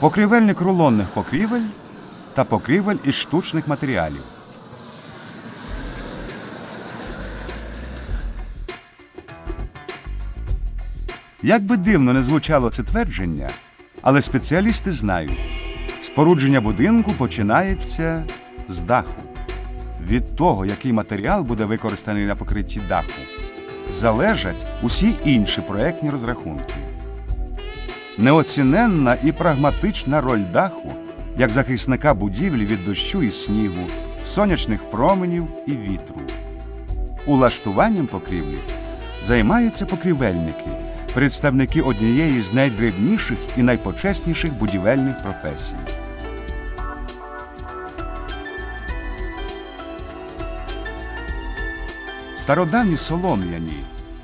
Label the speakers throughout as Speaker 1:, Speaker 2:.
Speaker 1: Покрівельник рулонних покрівель та покрівель із штучних матеріалів. Як би дивно не звучало це твердження, але спеціалісти знають, спорудження будинку починається з даху. Від того, який матеріал буде використаний на покритті даху, залежать усі інші проектні розрахунки. Неоціненна і прагматична роль даху як захисника будівлі від дощу і снігу, сонячних променів і вітру. Улаштуванням покрівлі займаються покрівельники, представники однієї з найдревніших і найпочесніших будівельних професій. Стародавні солом'яні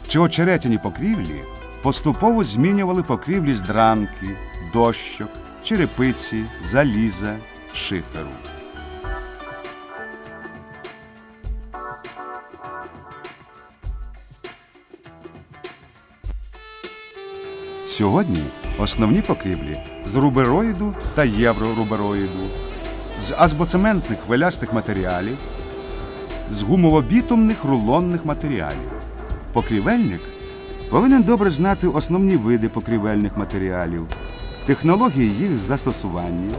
Speaker 1: чи очеретяні покрівлі поступово змінювали покрівлі з дранки, дощок, черепиці, заліза, шиферу. Сьогодні основні покрівлі з рубероїду та єврорубероїду, з азбоцементних хвилястих матеріалів, з гумово-бітумних рулонних матеріалів. Покрівельник повинен добре знати основні види покрівельних матеріалів, технології їх застосування,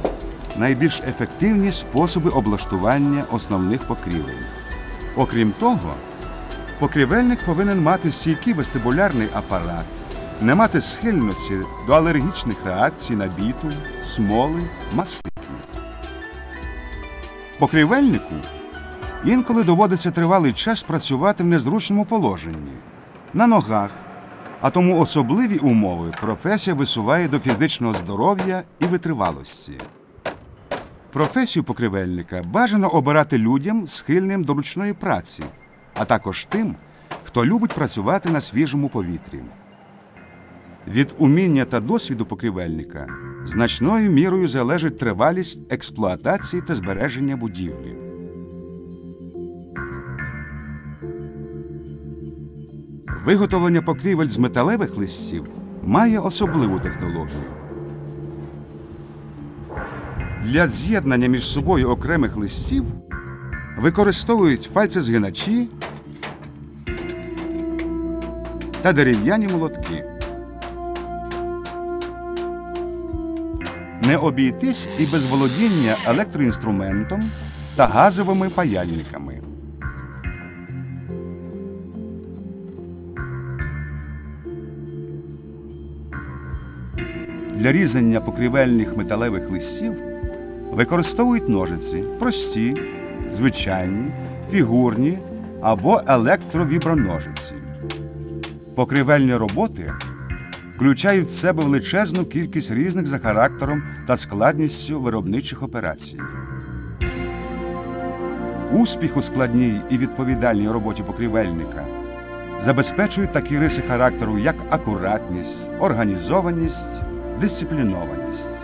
Speaker 1: найбільш ефективні способи облаштування основних покрівель. Окрім того, покрівельник повинен мати стійкий вестибулярний апарат, не мати схильності до алергічних реакцій на бітум, смоли, мастики. Покрівельнику інколи доводиться тривалий час працювати в незручному положенні, на ногах, а тому особливі умови професія висуває до фізичного здоров'я і витривалості. Професію покривельника бажано обирати людям, схильним до ручної праці, а також тим, хто любить працювати на свіжому повітрі. Від уміння та досвіду покрівельника значною мірою залежить тривалість експлуатації та збереження будівлі. Виготовлення покрівель з металевих листів має особливу технологію. Для з'єднання між собою окремих листів використовують фальцезгиначі та дерев'яні молотки. Не обійтись і без володіння електроінструментом та газовими паяльниками. Для різання покрівельних металевих листів використовують ножиці прості, звичайні, фігурні або електровіброножиці. Покрівельні роботи включають в себе величезну кількість різних за характером та складністю виробничих операцій. Успіх у складній і відповідальній роботі покрівельника забезпечують такі риси характеру, як акуратність, організованість, дисциплінованість.